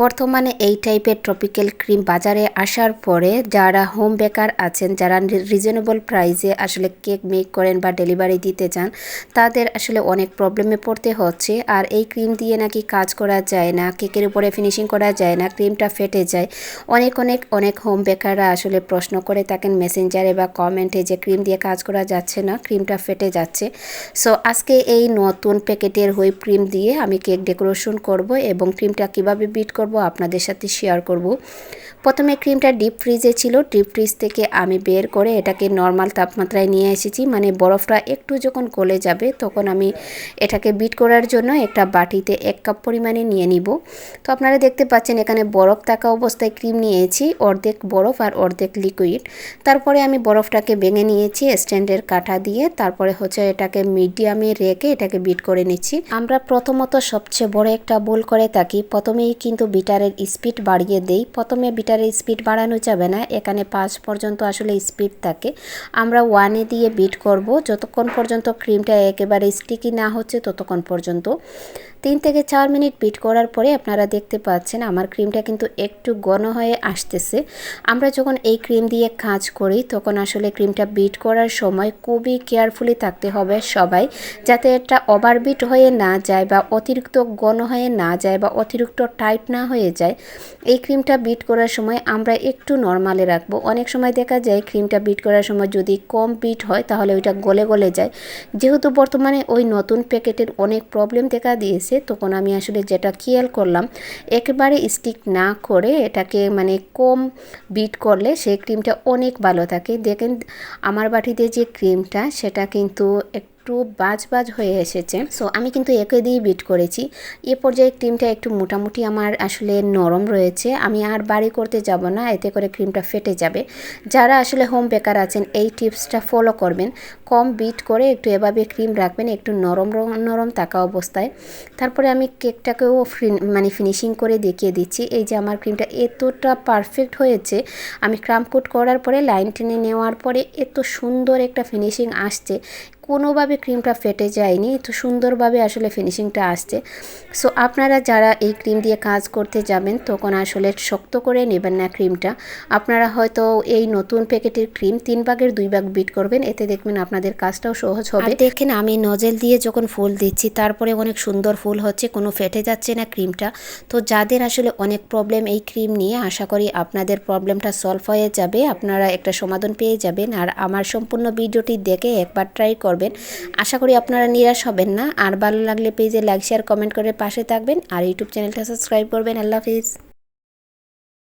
বর্তমানে এই টাইপের ট্রপিক্যাল ক্রিম বাজারে আসার পরে যারা হোম বেকার আছেন, যারা রিজনেবল প্রাইসে আসলে কেক মেক করেন বা ডেলিভারি দিতে চান, তাদের আসলে অনেক প্রবলেমে পড়তে হচ্ছে। আর এই ক্রিম দিয়ে নাকি কাজ করা যায় না কেকের উপরে ফিনিশিং করা যায় না ক্রিমটা ফেটে যায়। অনেক অনেক অনেক হোম বেকাররা আসলে প্রশ্ন করে থাকেন মেসেঞ্জারে বা কমেন্টে যে ক্রিম দিয়ে কাজ করা যাচ্ছে না ক্রিমটা ফেটে যাচ্ছে। সো আজকে এই নতুন প্যাকেটের হুইপ ক্রিম দিয়ে আমি কেক ডেকোরেশন করব এবং ক্রিমটা কীভাবে বিট করব, আপনাদের সাথে শেয়ার করব। প্রথমে ক্রিমটা ডিপ ফ্রিজে ছিল ডিপ ফ্রিজ থেকে আমি বের করে এটাকে নর্মাল তাপমাত্রায় নিয়ে এসেছি। মানে বরফটা একটু যখন গলে যাবে, তখন আমি এটাকে বিট করার জন্য একটা বাটিতে এক কাপ পরিমাণে নিয়ে নিব। তো আপনারা দেখতে পাচ্ছেন, এখানে বরফ থাকা অবস্থায় ক্রিম নিয়েছি, অর্ধেক বরফ আর অর্ধেক লিকুইড তারপরে আমি বরফটাকে ভেঙে নিয়েছি, স্ট্যান্ডের কাঠা দিয়ে। তারপরে হচ্ছে এটাকে মিডিয়ামে রেখে এটাকে বিট করে নিচ্ছি। আমরা প্রথমত সবচেয়ে বড় একটা বোল করে থাকি। প্রথমেই কিন্তু বিটারের স্পিড বাড়িয়ে দেই। প্রথমে বিটারের স্পিড বাড়ানো যাবে না, এখানে পাঁচ পর্যন্ত আসলে স্পিড থাকে। আমরা ওয়ানে দিয়ে বিট করব, যতক্ষণ পর্যন্ত ক্রিমটা একেবারে স্টিকি না হচ্ছে, ততক্ষণ পর্যন্ত। তিন থেকে চার মিনিট বিট করার পরে আপনারা দেখতে পাচ্ছেন আমার ক্রিমটা কিন্তু একটু ঘন হয়ে আসতেছে। আমরা যখন এই ক্রিম দিয়ে কাজ করি, তখন আসলে ক্রিমটা বিট করার সময় খুবই কেয়ারফুলি থাকতে হবে সবাই, যাতে এটা ওভারবিট হয়ে না যায় বা অতিরিক্ত ঘন হয়ে না যায় বা অতিরিক্ত টাইট না হয়ে যায়, এই ক্রিমটা বিট করার সময় আমরা একটু নর্মালে রাখব। অনেক সময় দেখা যায় ক্রিমটা বিট করার সময় যদি কম বিট হয়, তাহলে ওইটা গলে গলে যায়। যেহেতু বর্তমানে ওই নতুন প্যাকেটের অনেক প্রবলেম দেখা দিয়েছে, তখন আমি আসলে যেটা খেয়াল করলাম, একেবারে স্টিক না করে এটাকে মানে কম বিট করলে সেই ক্রিমটা অনেক ভালো থাকে। দেখেন, আমার বাটিতে যে ক্রিমটা, সেটা কিন্তু একটু বাজ বাজ হয়ে এসেছে। সো আমি কিন্তু একে দিয়ে বিট করেছি। এ পর্যায়ে ক্রিমটা একটু মোটামুটি আমার আসলে নরম রয়েছে। আমি আর বাড়ি করতে যাব না, এতে করে ক্রিমটা ফেটে যাবে। যারা আসলে হোম বেকার আছেন, এই টিপসটা ফলো করবেন। কম বিট করে একটু এভাবে ক্রিম রাখবেন, একটু নরম নরম থাকা অবস্থায়। তারপরে আমি কেকটাকেও মানে ফিনিশিং করে দেখিয়ে দিচ্ছি। এই যে আমার ক্রিমটা এতটা পারফেক্ট হয়েছে, আমি ক্রামপুট করার পরে লাইন টেনে নেওয়ার পরে এত সুন্দর একটা ফিনিশিং আসছে। কোনোভাবে ক্রিমটা ফেটে যায়নি তো সুন্দরভাবে আসলে ফিনিশিংটা আসছে। সো আপনারা যারা এই ক্রিম দিয়ে কাজ করতে যাবেন, তখন আসলে শক্ত করে নেবেন না ক্রিমটা আপনারা হয়তো এই নতুন প্যাকেটের ক্রিম তিন ভাগের দুই ভাগ বিট করবেন, এতে দেখবেন আপনাদের কাজটাও সহজ হবে। দেখেন, আমি নজেল দিয়ে যখন ফুল দিচ্ছি, তারপরে অনেক সুন্দর ফুল হচ্ছে, কোনো ফেটে যাচ্ছে না ক্রিমটা তো যাদের আসলে অনেক প্রবলেম এই ক্রিম নিয়ে, আশা করি আপনাদের প্রবলেমটা সলভ হয়ে যাবে, আপনারা একটা সমাধান পেয়ে যাবেন। আর আমার সম্পূর্ণ ভিডিওটি দেখে একবার ট্রাই করবেন। আশা করি আপনারা নিরাশ হবেন না। আর ভালো লাগলে পেজে লাইক শেয়ার কমেন্ট করে পাশে থাকবেন। আর ইউটিউব চ্যানেলটা সাবস্ক্রাইব করবেন। আল্লাহ হাফিজ।